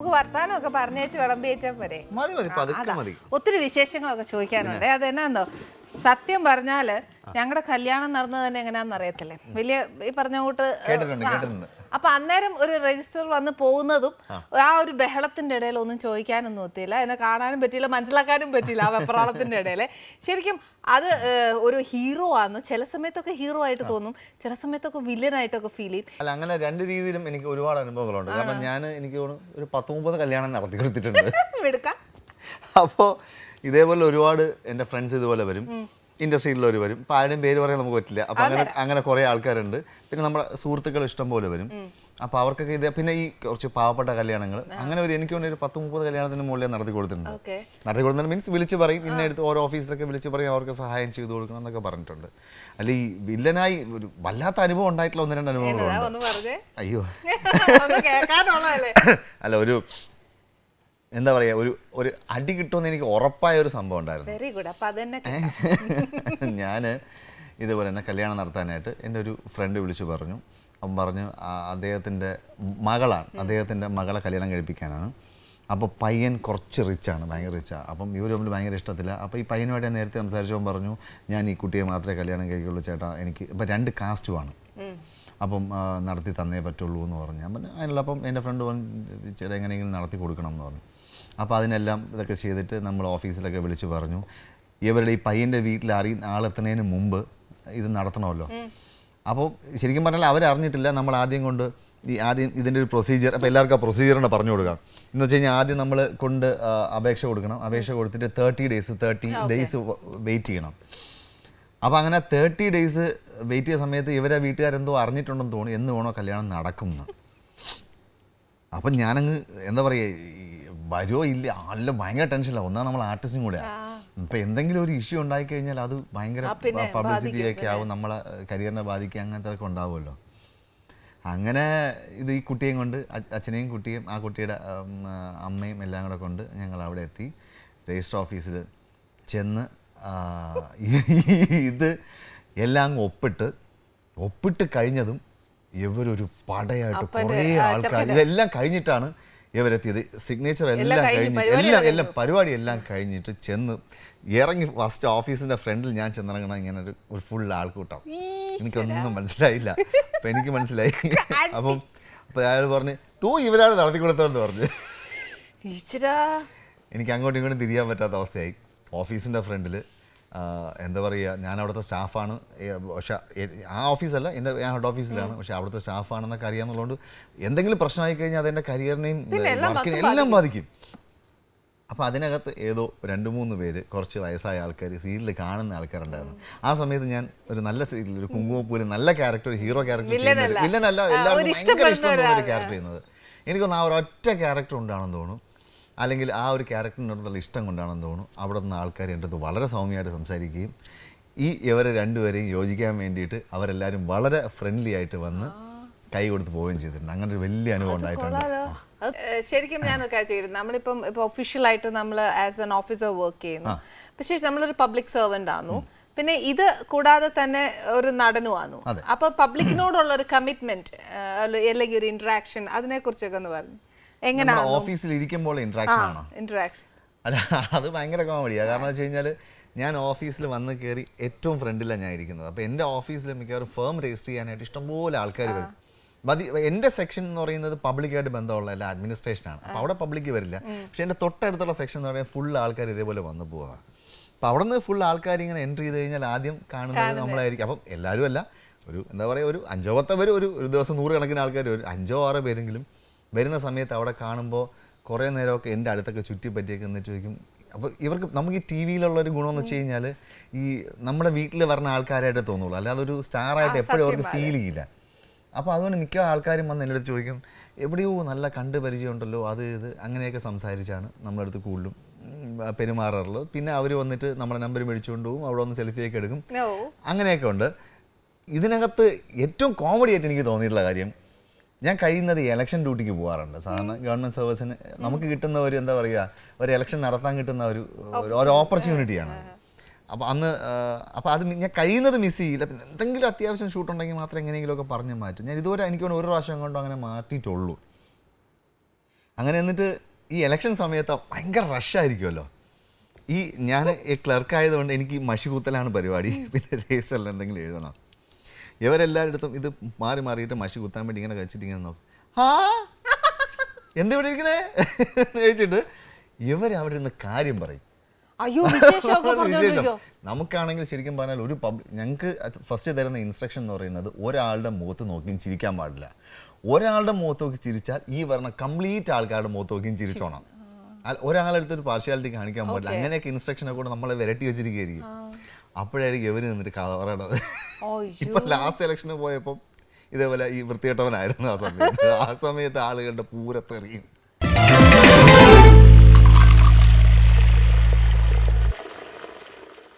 നമുക്ക് വർത്താനമൊക്കെ പറഞ്ഞേച്ച് വിളമ്പിയേച്ചാൽ പോരെ. മതി മതി പതുക്കെ അതാ. മതി. ഒത്തിരി വിശേഷങ്ങളൊക്കെ ചോദിക്കാനുണ്ട്. അതെന്നാന്നോ? സത്യം പറഞ്ഞാൽ ഞങ്ങളുടെ കല്യാണം നടന്നത് തന്നെ എങ്ങനെയാണെന്ന് അറിയത്തില്ലേ? വലിയ ഈ പറഞ്ഞ കൂട്ട്. അപ്പൊ അന്നേരം ഒരു രജിസ്റ്റർ വന്ന് പോകുന്നതും ആ. ഒരു ബഹളത്തിന്റെ ഇടയിൽ ഒന്നും ചോദിക്കാനൊന്നും ഒത്തില്ല. എന്നെ കാണാനും പറ്റിയില്ല മനസ്സിലാക്കാനും പറ്റിയില്ല ആ വെപ്രാളത്തിന്റെ ഇടയിൽ ശരിക്കും അത് ഒരു ഹീറോ ആണ് ചില സമയത്തൊക്കെ ഹീറോ ആയിട്ട് തോന്നും. ചില സമയത്തൊക്കെ വില്ലനായിട്ടൊക്കെ ഫീൽ ചെയ്യും. അല്ല അങ്ങനെ രണ്ട് രീതിയിലും എനിക്ക് ഒരുപാട് അനുഭവങ്ങളുണ്ട്. കാരണം ഞാൻ എനിക്ക് ഒരു പത്ത് മുപ്പത് കല്യാണം നടത്തി കൊടുത്തിട്ടുണ്ട്. അപ്പോ അപ്പോൾ ഇതേപോലെ ഒരുപാട് എന്റെ ഫ്രണ്ട്സ് ഇതുപോലെ വരും. ഇൻഡസ്ട്രിയിലുള്ളവർ വരും. ഇപ്പം ആരുടെയും പേര് പറയാൻ നമുക്ക് പറ്റില്ല. അപ്പം അങ്ങനെ അങ്ങനെ കുറേ ആൾക്കാരുണ്ട്. പിന്നെ നമ്മുടെ സുഹൃത്തുക്കൾ ഇഷ്ടം പോലെ വരും. അപ്പോൾ അവർക്കൊക്കെ ഇത് പിന്നെ ഈ കുറച്ച് പാവപ്പെട്ട കല്യാണങ്ങൾ അങ്ങനെ ഒരു എനിക്ക് വേണ്ടി ഒരു പത്ത് മുപ്പത് കല്യാണത്തിന് മുകളിൽ നടത്തി കൊടുത്തിട്ടുണ്ട്. നടത്തി കൊടുക്കുന്നത് മീൻസ് വിളിച്ച് പറയും. ഇന്ന എടുത്ത് ഓരോ ഓഫീസിലൊക്കെ വിളിച്ച് പറയും അവർക്ക് സഹായം ചെയ്തു കൊടുക്കണം എന്നൊക്കെ പറഞ്ഞിട്ടുണ്ട്. അല്ല ഈ വില്ലനായി ഒരു വല്ലാത്ത അനുഭവം ഉണ്ടായിട്ടുള്ള ഒന്ന് രണ്ട് അനുഭവങ്ങളുണ്ട്. അയ്യോ. അല്ല ഒരു എന്താ പറയാ ഒരു ഒരു അടി കിട്ടുമെന്ന് എനിക്ക് ഉറപ്പായ ഒരു സംഭവം ഉണ്ടായിരുന്നു. വെരി ഗുഡ് അപ്പൊ അതന്നെ ഞാൻ ഇതുപോലെ തന്നെ കല്യാണം നടത്താനായിട്ട് എന്റെ ഒരു ഫ്രണ്ട് വിളിച്ചു പറഞ്ഞു. അവൻ പറഞ്ഞു ആ, അദ്ദേഹത്തിന്റെ മകളാണ് അദ്ദേഹത്തിന്റെ മകളെ കല്യാണം കഴിപ്പിക്കാനാണ്. അപ്പോൾ പയ്യൻ കുറച്ച് റിച്ചാണ് ഭയങ്കര റിച്ചാണ് അപ്പം ഇവർ തമ്മിൽ ഭയങ്കര ഇഷ്ടത്തില്ല. അപ്പോൾ ഈ പയ്യനുമായിട്ട് ഞാൻ നേരത്തെ സംസാരിച്ചവൻ പറഞ്ഞു ഞാൻ ഈ കുട്ടിയെ മാത്രമേ കല്യാണം കഴിക്കുള്ളൂ ചേട്ടാ. എനിക്ക് ഇപ്പം രണ്ട് കാസ്റ്റുമാണ് അപ്പം ആ, നടത്തി തന്നേ പറ്റുള്ളൂ എന്ന് പറഞ്ഞു. ഞാൻ പറഞ്ഞു അതിനുള്ള അപ്പം എന്റെ ഫ്രണ്ട് പറഞ്ഞു ചേട്ടാ എങ്ങനെയെങ്കിലും നടത്തി കൊടുക്കണം എന്ന് പറഞ്ഞു. അപ്പോൾ അതിനെല്ലാം ഇതൊക്കെ ചെയ്തിട്ട് നമ്മൾ ഓഫീസിലൊക്കെ വിളിച്ച് പറഞ്ഞു ഇവരുടെ ഈ പയ്യന്റെ വീട്ടിൽ അറിയുന്ന ആളെത്തുന്നതിന് മുമ്പ് ഇത് നടത്തണമല്ലോ. അപ്പോൾ ശരിക്കും പറഞ്ഞാൽ അവരറിഞ്ഞിട്ടില്ല നമ്മൾ ആദ്യം കൊണ്ട് ഈ ആദ്യം ഇതിന്റെ ഒരു പ്രൊസീജിയർ അപ്പോൾ എല്ലാവർക്കും ആ പ്രൊസീജിയറിനെ പറഞ്ഞു കൊടുക്കാം. എന്ന് വെച്ച് കഴിഞ്ഞാൽ ആദ്യം നമ്മൾ കൊണ്ട് അപേക്ഷ കൊടുക്കണം. അപേക്ഷ കൊടുത്തിട്ട് thirty days thirty days wait ചെയ്യണം. അപ്പോൾ അങ്ങനെ തേർട്ടി ഡേയ്സ് വെയിറ്റ് ചെയ്യുന്ന സമയത്ത് ഇവരെ വീട്ടുകാരെന്തോ അറിഞ്ഞിട്ടുണ്ടെന്ന് തോന്നി എന്ന് വേണോ കല്യാണം നടക്കുമെന്ന്. അപ്പം ഞാനങ്ങ് എന്താ പറയുക വരുമോ ഇല്ല? അല്ല ഭയങ്കര ടെൻഷനില്ല ഒന്നാ നമ്മൾ ആർട്ടിസ്റ്റും കൂടെയാണ് ഇപ്പൊ എന്തെങ്കിലും ഒരു ഇഷ്യൂ ഉണ്ടായി കഴിഞ്ഞാൽ അത് ഭയങ്കര പബ്ലിസിറ്റി ഒക്കെ ആവും. നമ്മളെ കരിയറിനെ ബാധിക്കുക അങ്ങനത്തെ ഒക്കെ ഉണ്ടാവുമല്ലോ. അങ്ങനെ ഇത് ഈ കുട്ടിയെയും കൊണ്ട് അച്ഛ- അച്ഛനെയും കുട്ടിയും ആ കുട്ടിയുടെ അമ്മയും എല്ലാം കൂടെ കൊണ്ട് ഞങ്ങൾ അവിടെ എത്തി. രജിസ്റ്റർ ഓഫീസിൽ ചെന്ന് ഇത് എല്ലാം ഒപ്പിട്ട് ഒപ്പിട്ട് കഴിഞ്ഞതും ഇവരൊരു പടയായിട്ട് കുറേ ആൾക്കാർ ഇതെല്ലാം കഴിഞ്ഞിട്ടാണ് ഇവരെത്തിയത്. സിഗ്നേച്ചർ എല്ലാം കഴിഞ്ഞ് എല്ലാം എല്ലാം പരിപാടി എല്ലാം കഴിഞ്ഞിട്ട് ചെന്ന് ഇറങ്ങി ഫസ്റ്റ് ഓഫീസിന്റെ ഫ്രണ്ടിൽ ഞാൻ ചെന്നിറങ്ങണ ഇങ്ങനെ ഒരു ഒരു ഫുൾ ആൾക്കൂട്ടം എനിക്കൊന്നും മനസ്സിലായില്ല. അപ്പം എനിക്ക് മനസ്സിലായി. അപ്പം അപ്പം അയാൾ പറഞ്ഞ് തൂ ഇവരാണ് നടത്തി കൊടുത്തതെന്ന് പറഞ്ഞ് എനിക്ക് അങ്ങോട്ടും ഇങ്ങോട്ടും തിരിയാൻ പറ്റാത്ത അവസ്ഥയായി. ഓഫീസിന്റെ ഫ്രണ്ടിൽ എന്താ പറയുക ഞാൻ അവിടുത്തെ സ്റ്റാഫാണ് പക്ഷെ ആ ഓഫീസല്ല എന്റെ ഞാൻ ഹെഡ് ഓഫീസിലാണ്. പക്ഷെ അവിടുത്തെ സ്റ്റാഫാണെന്നൊക്കെ അറിയാമെന്നുള്ളതുകൊണ്ട് എന്തെങ്കിലും പ്രശ്നമായി കഴിഞ്ഞാൽ അതെന്റെ കരിയറിനെയും വർക്കിനെയും എല്ലാം ബാധിക്കും. അപ്പോൾ അതിനകത്ത് ഏതോ രണ്ട് മൂന്ന് പേര് കുറച്ച് വയസ്സായ ആൾക്കാർ സീരിയൽ കാണുന്ന ആൾക്കാരുണ്ടായിരുന്നു. ആ സമയത്ത് ഞാൻ ഒരു നല്ല സീരിയൽ ഒരു കുങ്കുമപ്പൂര് നല്ല ക്യാരക്ടർ ഹീറോ ക്യാരക്ടർ വില്ലനല്ല. എല്ലാവർക്കും ഭയങ്കര ഇഷ്ടമുള്ള ഒരു ക്യാരക്ടർ ചെയ്യുന്നത്. എനിക്കൊന്ന് ആ ഒരു ഒറ്റ ക്യാരക്ടർ ഉണ്ടാണെന്ന് തോന്നുന്നു. അല്ലെങ്കിൽ ആ ഒരു ക്യാരക്ടറിനോടുള്ള ഇഷ്ടം കൊണ്ടാണെന്ന് തോന്നുന്നു. അവിടെ നിന്ന് ആൾക്കാർ എന്റെ അടുത്ത് വളരെ സൗമ്യമായിട്ട് സംസാരിക്കുകയും ഈ ഇവരെ രണ്ടുപേരെയും യോജിക്കാൻ വേണ്ടിയിട്ട് അവരെല്ലാവരും വളരെ ഫ്രണ്ട്ലി ആയിട്ട് വന്ന് കൈ കൊടുത്ത് പോവുകയും ചെയ്തിട്ടുണ്ട്. അങ്ങനെ ഒരു വലിയ അനുഭവം ഉണ്ടായിട്ടുണ്ട്. ശരിക്കും ഞാനൊക്കെ ചെയ്തിരുന്നു. നമ്മളിപ്പം ഇപ്പൊ ഒഫീഷ്യൽ ആയിട്ട് നമ്മൾ ആസ് എൻ ഓഫീസർ വർക്ക് ചെയ്യുന്നു. പക്ഷേ നമ്മളൊരു പബ്ലിക് സെർവന്റ് ആണ് പിന്നെ ഇത് കൂടാതെ തന്നെ ഒരു നടനുമാണ്. അപ്പൊ പബ്ലിക്കിനോടുള്ള ഒരു കമ്മിറ്റ്മെന്റ് അല്ലെങ്കിൽ ഒരു ഇന്ററാക്ഷൻ അതിനെ കുറിച്ചൊക്കെ ഒന്ന് പറഞ്ഞു. എങ്ങനെയാണ് ഓഫീസിൽ ഇരിക്കുമ്പോൾ ഇൻട്രാക്ഷൻ ആണോ? ഇന്ററാക്ഷൻ അല്ല അത് ഭയങ്കര കോമഡിയാണ് കാരണം വെച്ച് കഴിഞ്ഞാൽ ഞാൻ ഓഫീസിൽ വന്ന് കയറി ഏറ്റവും ഫ്രണ്ടിലാണ് ഞാൻ ഇരിക്കുന്നത്. അപ്പോൾ എന്റെ ഓഫീസിൽ മിക്കവാറും ഫേം രജിസ്റ്റർ ചെയ്യാനായിട്ട് ഇഷ്ടംപോലെ ആൾക്കാർ വരും. മതി എന്റെ സെക്ഷൻ എന്ന് പറയുന്നത് പബ്ലിക്കായിട്ട് ബന്ധമുള്ള എല്ലാ അഡ്മിനിസ്ട്രേഷനാണ് അപ്പോൾ അവിടെ പബ്ലിക് വരില്ല. പക്ഷേ എന്റെ തൊട്ടടുത്തുള്ള സെക്ഷൻ എന്ന് പറയുന്നത് ഫുൾ ആൾക്കാർ ഇതേപോലെ വന്നു പോകുന്നതാണ് അപ്പോൾ അവിടെ നിന്ന് ഫുൾ ആൾക്കാർ ഇങ്ങനെ എൻട്രി ചെയ്ത് കഴിഞ്ഞാൽ ആദ്യം കാണുന്നത് നമ്മളായിരിക്കും. അപ്പം എല്ലാവരും അല്ല ഒരു എന്താ പറയുക ഒരു അഞ്ചോ പത്തോ പേര് ഒരു ഒരു ദിവസം നൂറുകണക്കിന് ആൾക്കാർ ഒരു അഞ്ചോ ആറോ പേരെങ്കിലും വരുന്ന സമയത്ത് അവിടെ കാണുമ്പോൾ കുറേ നേരമൊക്കെ എന്റെ അടുത്തൊക്കെ ചുറ്റി പറ്റിയൊക്കെ എന്നിട്ട് ചോദിക്കും. അപ്പോൾ ഇവർക്ക് നമുക്ക് ഈ ടി വിയിലുള്ള ഒരു ഗുണമെന്ന് വെച്ച് കഴിഞ്ഞാൽ ഈ നമ്മുടെ വീട്ടിൽ വരുന്ന ആൾക്കാരായിട്ട് തോന്നുള്ളൂ. അല്ലാതെ ഒരു സ്റ്റാറായിട്ട് എപ്പോഴും അവർക്ക് ഫീൽ ചെയ്യില്ല. അപ്പോൾ അതുകൊണ്ട് മിക്ക ആൾക്കാരും വന്ന് എന്റെ അടുത്ത് ചോദിക്കും എവിടെയോ നല്ല കണ്ട് പരിചയമുണ്ടല്ലോ അത് ഇത് അങ്ങനെയൊക്കെ സംസാരിച്ചാണ് നമ്മുടെ അടുത്ത് കൂടുതലും പെരുമാറാറുള്ളത്. പിന്നെ അവർ വന്നിട്ട് നമ്മുടെ നമ്പർ മേടിച്ചുകൊണ്ട് പോകും അവിടെ വന്ന് സെൽഫിയൊക്കെ എടുക്കും. അങ്ങനെയൊക്കെ ഉണ്ട്. ഇതിനകത്ത് ഏറ്റവും കോമഡി ആയിട്ട് എനിക്ക് തോന്നിയിട്ടുള്ള കാര്യം ഞാൻ കഴിയുന്നത് ഇലക്ഷൻ ഡ്യൂട്ടിക്ക് പോകാറുണ്ട് സാധാരണ ഗവൺമെന്റ് സർവീസിന് നമുക്ക് കിട്ടുന്ന ഒരു എന്താ പറയുക ഒരു ഇലക്ഷൻ നടത്താൻ കിട്ടുന്ന ഒരു ഒരു- ഓപ്പർച്യൂണിറ്റിയാണ് അപ്പോൾ അന്ന് അപ്പോൾ അത് ഞാൻ കഴിയുന്നത് മിസ് ചെയ്യില്ല. എന്തെങ്കിലും അത്യാവശ്യം ഷൂട്ട് ഉണ്ടെങ്കിൽ മാത്രം എങ്ങനെയെങ്കിലുമൊക്കെ പറഞ്ഞ് മാറ്റും. ഞാൻ ഇതുവരെ എനിക്ക് ഒരു പ്രാവശ്യം കൊണ്ടും അങ്ങനെ മാറ്റിയിട്ടുള്ളൂ. അങ്ങനെ എന്നിട്ട് ഈ ഇലക്ഷൻ സമയത്ത് ഭയങ്കര റഷായിരിക്കുമല്ലോ ഈ ഞാൻ ക്ലർക്ക് ആയതുകൊണ്ട് എനിക്ക് മഷി കുത്തലാണ് പരിപാടി. പിന്നെ രജിസ്റ്ററിൽ എന്തെങ്കിലും എഴുതണം. ഇവരെല്ലാവരുടെ ഇത് മാറി മാറിയിട്ട് മഷി കുത്താൻ വേണ്ടി ഇങ്ങനെ കഴിച്ചിട്ട് ഇങ്ങനെ നോക്കും. ആ എന്തിവിടെ ഇരിക്കണേ? ചോദിച്ചിട്ട് ഇവരവിടെ നിന്ന് കാര്യം പറയും. അയ്യോ. നമുക്കാണെങ്കിൽ ശരിക്കും പറഞ്ഞാൽ ഒരു പബ്ലിക് ഞങ്ങൾക്ക് ഫസ്റ്റ് തരുന്ന ഇൻസ്ട്രക്ഷൻ എന്ന് പറയുന്നത് ഒരാളുടെ മുഖത്ത് നോക്കിയും ചിരിക്കാൻ പാടില്ല. ഒരാളുടെ മുഖത്ത് നോക്കി ചിരിച്ചാൽ ഈ പറഞ്ഞ കംപ്ലീറ്റ് ആൾക്കാരുടെ മുഖത്ത് നോക്കിയും ചിരിച്ചോണം. ഒരാളെടുത്ത് ഒരാളടുത്ത് ഒരു പാർഷ്യാലിറ്റി കാണിക്കാൻ പാടില്ല. അങ്ങനെയൊക്കെ ഇൻസ്ട്രക്ഷനെ കൂടെ നമ്മളെ വിരട്ടി വെച്ചിരിക്കുകയായിരിക്കും. അപ്പോഴായിരിക്കും ഇവർ നിന്നിട്ട് കഥ പറയണത്. ഇപ്പൊ ലാസ്റ്റ് ഇലക്ഷന് പോയപ്പോൾ ഇതേപോലെ ഈ വൃത്തികെട്ടവനായിരുന്നു ആ സമയത്ത്. ആ സമയത്ത് ആളുകളുടെ പൂരത്തെറിയും.